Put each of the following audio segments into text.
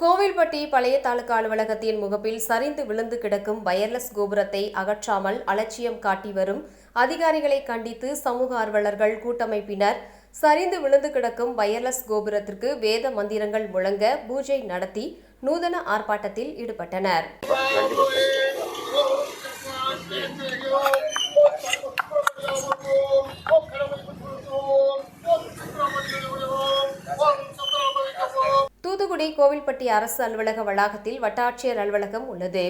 கோவில்பட்டி பழைய தாலுகா அலுவலகத்தின் முகப்பில் சரிந்து விழுந்து கிடக்கும் வயர்லெஸ் கோபுரத்தை அகற்றாமல் அலட்சியம் காட்டி வரும் அதிகாரிகளை கண்டித்து சமூக ஆர்வலர்கள் கூட்டமைப்பினர் சரிந்து விழுந்து கிடக்கும் வயர்லெஸ் கோபுரத்திற்கு வேத மந்திரங்கள் முழங்க பூஜை நடத்தி நூதன ஆர்ப்பாட்டத்தில் ஈடுபட்டனர். கோவில்பட்டி அரசு அலுவலக வளாகத்தில் வட்டாட்சியர் அலுவலகம் உள்ளது.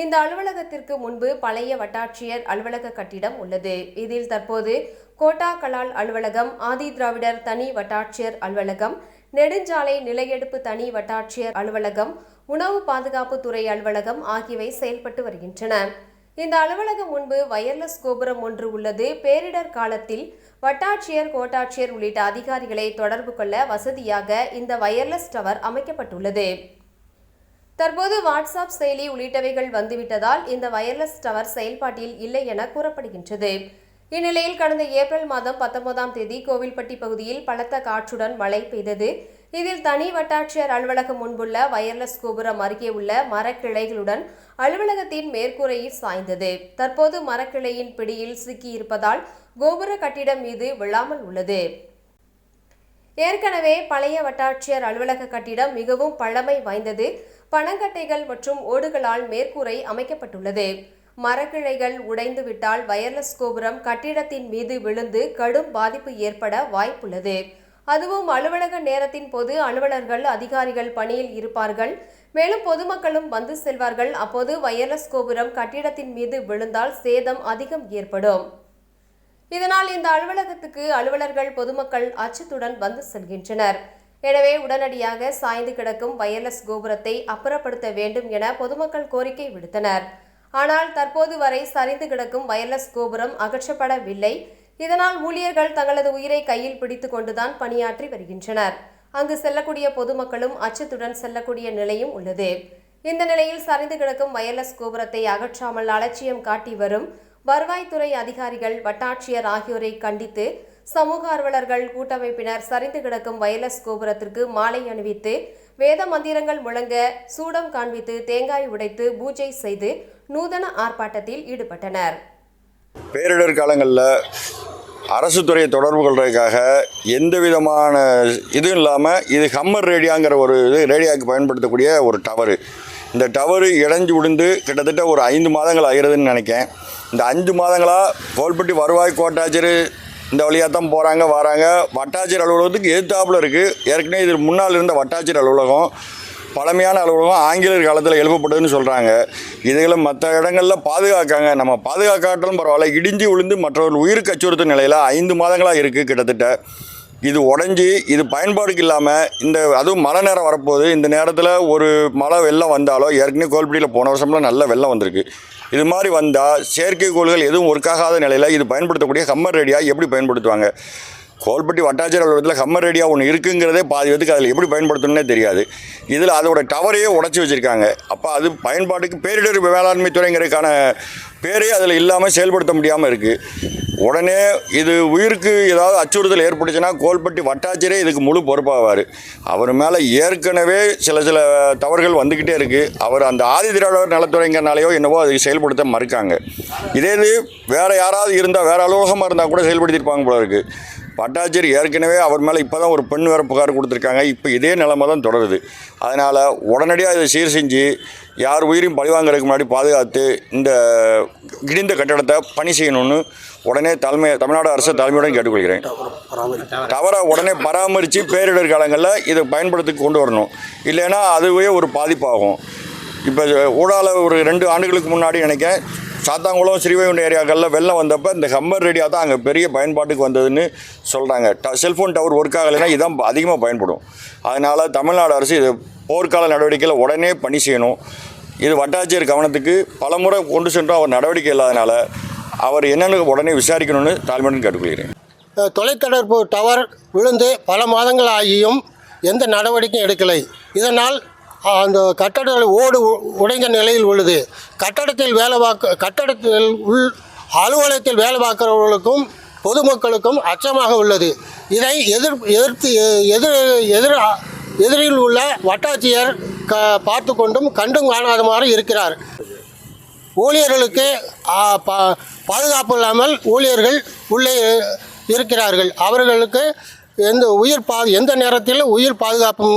இந்த அலுவலகத்திற்கு முன்பு பழைய வட்டாட்சியர் அலுவலக கட்டிடம் உள்ளது. இதில் தற்போது கோட்டா கலால் அலுவலகம் ஆதி திராவிடர் தனி வட்டாட்சியர் அலுவலகம் நெடுஞ்சாலை நிலையெடுப்பு தனி வட்டாட்சியர் அலுவலகம் உணவு பாதுகாப்பு துறை அலுவலகம் ஆகியவை செயல்பட்டு வருகின்றன. இந்த அலுவலகம் முன்பு வயர்லெஸ் கோபுரம் ஒன்று உள்ளது. பேரிடர் காலத்தில் வட்டாட்சியர் கோட்டாட்சியர் உள்ளிட்ட அதிகாரிகளை தொடர்பு கொள்ள வசதியாக இந்த வயர்லெஸ் டவர் அமைக்கப்பட்டுள்ளது. தற்போது வாட்ஸ்அப் செயலி உள்ளிட்டவைகள் வந்துவிட்டதால் இந்த வயர்லெஸ் டவர் செயல்பாட்டில் இல்லை என கூறப்படுகின்றது. இந்நிலையில் கடந்த ஏப்ரல் மாதம் பத்தொன்பதாம் தேதி கோவில்பட்டி பகுதியில் பலத்த காற்றுடன் மழை பெய்தது. இதில் தனி வட்டாட்சியர் அலுவலகம் முன்புள்ள வயர்லெஸ் கோபுரம் அருகே உள்ள மரக்கிளைகளுடன் அலுவலகத்தின் மேற்கூரையில் சாய்ந்தது. தற்போது மரக்கிளையின் பிடியில் சிக்கியிருப்பதால் கோபுர கட்டிடம் மீது விழாமல் உள்ளது. ஏற்கனவே பழைய வட்டாட்சியர் அலுவலக கட்டிடம் மிகவும் பழமை வாய்ந்தது. பனங்கட்டைகள் மற்றும் ஓடுகளால் மேற்கூரை அமைக்கப்பட்டுள்ளது. மரக்கிளைகள் உடைந்துவிட்டால் வயர்லெஸ் கோபுரம் கட்டிடத்தின் மீது விழுந்து கடும் பாதிப்பு ஏற்பட வாய்ப்புள்ளது. அதுவும் அலுவலக நேரத்தின் போது அலுவலர்கள் அதிகாரிகள் பணியில் இருப்பார்கள். மேலும் பொதுமக்களும் வந்து செல்வார்கள். அப்போது வயர்லெஸ் கோபுரம் கட்டிடத்தின் மீது விழுந்தால் சேதம் அதிகம் ஏற்படும். இதனால் இந்த அலுவலகத்துக்கு அலுவலர்கள் பொதுமக்கள் அச்சத்துடன் வந்து செல்கின்றனர். எனவே உடனடியாக சாய்ந்து கிடக்கும் வயர்லெஸ் கோபுரத்தை அப்புறப்படுத்த வேண்டும் என பொதுமக்கள் கோரிக்கை விடுத்தனர். ஆனால் தற்போது வரை சரிந்து கிடக்கும் வயர்லெஸ் கோபுரம் அகற்றப்படவில்லை. இதனால் ஊழியர்கள் தங்களது உயிரை கையில் பிடித்துக் கொண்டுதான் பணியாற்றி வருகின்றனர். அங்கு செல்லக்கூடிய பொதுமக்களும் அச்சத்துடன் செல்லக்கூடிய நிலையும் உள்ளது. இந்த நிலையில் சரிந்து கிடக்கும் வயர்லெஸ் கோபுரத்தை அகற்றாமல் அலட்சியம் காட்டி வரும் வருவாய்த்துறை அதிகாரிகள் வட்டாட்சியர் ஆகியோரை கண்டித்து சமூக ஆர்வலர்கள் கூட்டமைப்பினர் சரிந்து கிடக்கும் வயர்லெஸ் கோபுரத்திற்கு மாலை அணிவித்து வேத மந்திரங்கள் முழங்க சூடம் காண்பித்து தேங்காய் உடைத்து பூஜை செய்து நூதன ஆர்ப்பாட்டத்தில் ஈடுபட்டனர். பேரிடர் காலங்களில் அரசு துறையை தொடர்பு கொள்வதற்காக எந்த விதமான இதுவும் இல்லாமல் இது ஹம்மர் ரேடியாங்கிற ஒரு இது ரேடியாவுக்கு பயன்படுத்தக்கூடிய ஒரு டவரு. இந்த டவரு இடைஞ்சு விழுந்து கிட்டத்தட்ட ஒரு ஐந்து மாதங்கள் ஆகிறதுன்னு நினைக்கேன் இந்த அஞ்சு மாதங்களாக கோல்பட்டி வருவாய் கோட்டாட்சியர் இந்த வழியாக தான் போகிறாங்க வராங்க. வட்டாட்சியர் அலுவலகத்துக்கு எதிர்த்தாப்பில் இருக்குது ஏற்கனவே இது முன்னால் இருந்த வட்டாட்சியர் அலுவலகம் பழமையான அலுவலகம் ஆங்கிலேயர் காலத்தில் எழுப்பப்பட்டதுன்னு சொல்கிறாங்க இதுகளை மற்ற இடங்களில் பாதுகாக்காங்க. நம்ம பாதுகாக்காட்டாலும் பரவாயில்ல. இடிஞ்சு விழுந்து மற்றவர்கள் உயிர் அச்சுறுத்தும் நிலையில் ஐந்து மாதங்களாக இருக்குது கிட்டத்தட்ட. இது உடஞ்சி இது பயன்பாடுக்கு இல்லாமல் இந்த அதுவும் மழை நேரம் வரப்போகுது. இந்த நேரத்தில் ஒரு மழை வெள்ளம் வந்தாலோ ஏற்கனவே கோல்படியில் போன வருஷம்லாம் நல்ல வெள்ளம் வந்திருக்கு. இது மாதிரி வந்தால் செயற்கைக்கோள்கள் எதுவும் ஒர்க் ஆகாத நிலையில் இது பயன்படுத்தக்கூடிய கம்மர் ரேடியா எப்படி பயன்படுத்துவாங்க? கோல்பட்டி வட்டாட்சியர் அலுவலகத்தில் ஹம்மர் ரேடியா ஒன்று இருக்குங்கிறதே பாதி பேத்துக்கு அதில் எப்படி பயன்படுத்தணும்னே தெரியாது. இதில் அதோட டவரையே உடச்சி வச்சுருக்காங்க. அப்போ அது பயன்பாட்டுக்கு பேரிடர் வேளாண்மை துறைங்கிறதுக்கான பேரே அதில் இல்லாமல் செயல்படுத்த முடியாமல் இருக்குது உடனே இது உயிருக்கு ஏதாவது அச்சுறுத்தல் ஏற்பட்டுச்சுன்னா கோல்பட்டி வட்டாட்சியரே இதுக்கு முழு பொறுப்பாவார். அவர் மேலே ஏற்கனவே சில சில தவறுகள் வந்துக்கிட்டே இருக்குது அவர் அந்த ஆதி திராவிடர் நலத்துறைங்கிறனாலேயோ என்னவோ அதுக்கு செயல்படுத்த மறுக்காங்க. இதே இது வேறு யாராவது இருந்தால் வேறு அலுவலகமாக இருந்தால் கூட செயல்படுத்தியிருப்பாங்க போல இருக்குது வட்டாட்சியர் ஏற்கனவே அவர் மேலே இப்போ தான் ஒரு பெண் வேறு புகார் கொடுத்துருக்காங்க. இப்போ இதே நிலைமை தான் தொடருது. அதனால் உடனடியாக இதை சீர் செஞ்சு யார் உயிரையும் பழிவாங்கிறதுக்கு முன்னாடி பாதுகாத்து இந்த இடிந்த கட்டடத்தை பணி செய்யணும்னு உடனே தலைமை தமிழ்நாடு அரசு தலைமையுடன் கேட்டுக்கொள்கிறேன். தவறாக உடனே பராமரித்து பேரிடர் காலங்களில் இதை பயன்படுத்தி கொண்டு வரணும். இல்லைன்னா அதுவே ஒரு பாதிப்பாகும். இப்போ ஊடால ஒரு ரெண்டு ஆண்டுகளுக்கு முன்னாடி நினைக்க சாத்தாங்குளம் ஸ்ரீவைகுண்டம் ஏரியாக்களில் வெள்ளம் வந்தப்போ இந்த ஹம்மர் ரேடியா தான் அங்கே பெரிய பயன்பாட்டுக்கு வந்ததுன்னு சொல்கிறாங்க ட செல்ஃபோன் டவர் ஒர்க் ஆகலைன்னா இதான் அதிகமாக பயன்படும். அதனால் தமிழ்நாடு அரசு இது போர்க்கால நடவடிக்கையில் உடனே பணி செய்யணும். இது வட்டாட்சியர் கவனத்துக்கு பலமுறை கொண்டு சென்றும் அவர் நடவடிக்கை இல்லாதனால அவர் என்னென்னு உடனே விசாரிக்கணும்னு தாழ்மையுடன் கேட்டுக்கொள்கிறேன். தொலைத்தொடர்பு டவர் விழுந்து பல மாதங்கள் ஆகியும் எந்த நடவடிக்கையும் எடுக்கலை. இதனால் அந்த கட்டடங்கள் ஓடு உடைந்த நிலையில் உள்ளது. கட்டடத்தில் வேலை பார்க்க கட்டடத்தில் உள் அலுவலகத்தில் வேலை பார்க்கிறவர்களுக்கும் பொதுமக்களுக்கும் அச்சமாக உள்ளது. இதை எதிர் எதிர்த்து எதிர் எதிர் எதிரில் உள்ள வட்டாட்சியர் க பார்த்து கொண்டும் கண்டும் காணாதமாறு இருக்கிறார். ஊழியர்களுக்கு பாதுகாப்பு இல்லாமல் ஊழியர்கள் உள்ளே இருக்கிறார்கள். அவர்களுக்கு எந்த உயிர் பா எந்த நேரத்திலும் உயிர் பாதுகாப்பு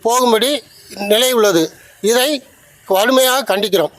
போகும்படி நிலை உள்ளது. இதை வலிமையாக கண்டிக்கிறோம்.